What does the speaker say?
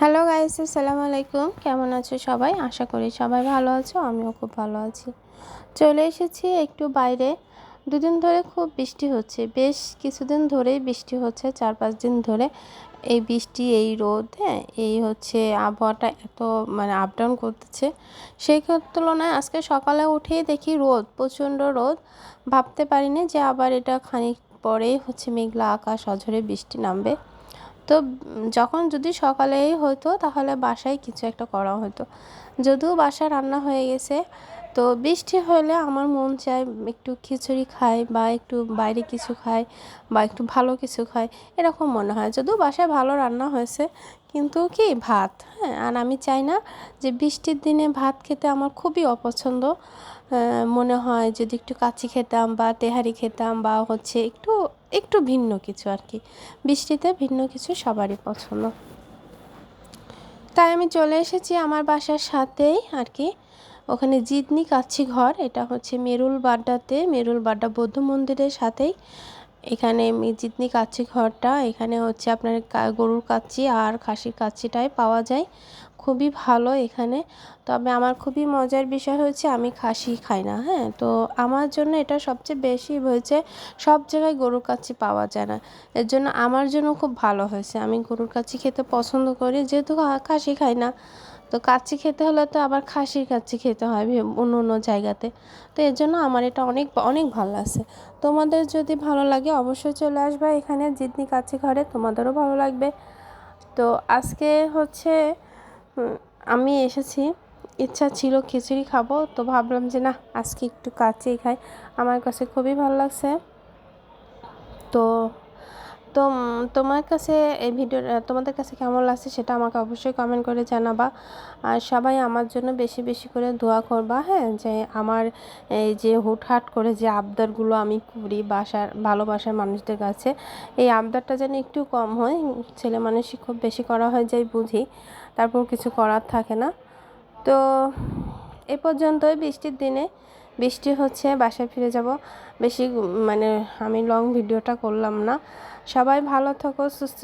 Hello guys, আসসালামু আলাইকুম। কেমন আছো সবাই? আশা করি সবাই ভালো আছো, আমিও খুব ভালো আছি। চলে এসেছি একটু বাইরে। দুদিন ধরে খুব বৃষ্টি হচ্ছে। বেশ কিছুদিন ধরেই বৃষ্টি হচ্ছে, চার পাঁচ দিন ধরে। এই বৃষ্টি, এই রোদ হ্যাঁ এই হচ্ছে আবহাওয়াটা এত মানে আপ ডাউন করতেছে। সেই তুলনায় আজকে সকালে উঠেই দেখি রোদ, প্রচণ্ড রোদ। ভাবতে পারিনি যে আবার এটা খানিক পরেই হচ্ছে মেঘলা আকাশ, অঝরে বৃষ্টি নামবে। তো যখন যদি সকালেই হতো তাহলে বাসায় কিছু একটা করা হতো যদিও বাসায় রান্না হয়ে গেছে, তো বৃষ্টি হলে আমার মন চায় একটু খিচুড়ি খাই বা একটু বাইরে কিছু খাই বা একটু ভালো কিছু খাই, এরকম মনে হয়। যদিও বাসায় ভালো রান্না হয়েছে, কিন্তু কি ভাত হ্যাঁ? আর আমি চাই না যে বৃষ্টির দিনে ভাত খেতে আমার খুবই অপছন্দ। মনে হয় যদি একটু কাচি খেতাম বা তেহারি খেতাম বা হচ্ছে একটু একটু ভিন্ন কিছু আর কি। বৃষ্টিতে ভিন্ন কিছু সবারই পছন্দ। তাই আমি চলে এসেছি আমার বাসার সাথেই আর কি। ওখানে জিদনি কাচ্ছি ঘর, এটা হচ্ছে মেরুল বাড্ডাতে, মেরুল বাড্ডা বৌদ্ধ মন্দিরের সাথেই। এখানে জিতনি কাচ্চি ঘরটা, এখানে হচ্ছে আপনার গরুর কাচ্চি আর খাসির কাচ্চিটাই পাওয়া যায়। খুবই ভালো এখানে। তবে আমার খুবই মজার বিষয় হচ্ছে আমি খাসি খাই না হ্যাঁ? তো আমার জন্য এটা সবচেয়ে বেশি হয়েছে, সব জায়গায় গরুর কাচ্চি পাওয়া যায় না। এর জন্য আমার জন্য খুব ভালো হয়েছে। আমি গরুর কাচ্চি খেতে পছন্দ করি, যেহেতু খাসি খাই না। তো কাচ্চি খেতে হলে তো আবার খাসির কাচ্চি খেতে হয় অন্য অন্য জায়গাতে। তো এর জন্য আমার এটা অনেক অনেক ভালো লাগছে। তোমাদের যদি ভালো লাগে অবশ্যই চলে আসবে এখানে, জিতনি কাচ্চি ঘরে, তোমাদেরও ভালো লাগবে। তো আজকে হচ্ছে আমি এসেছি। ইচ্ছা ছিল খিচুড়ি খাব, তো ভাবলাম যে না, আজকে একটু কাচেই খাই। আমার কাছে খুবই ভালো লাগছে। তো তো তোমার কাছে এই ভিডিও তোমাদের কাছে কেমন লাগছে সেটা আমাকে অবশ্যই কমেন্ট করে জানাবা। আর সবাই আমার জন্য বেশি বেশি করে দোয়া করবা হ্যাঁ? যে আমার এই যে হুটহাট করে যে আবদারগুলো আমি করি বাসার ভালোবাসার মানুষদের কাছে, এই আবদারটা যেন একটু কম হয়, ছেলে মানুষই খুব বেশি করা হয় যাই বুঝি, তারপর কিছু করার থাকে না। তো, এ পর্যন্তই বৃষ্টির দিনে। বৃষ্টি হচ্ছে, বাসায় ফিরে যাব। বেশি মানে আমি লং ভিডিওটা করলাম না। সবাই ভালো থাকো, সুস্থ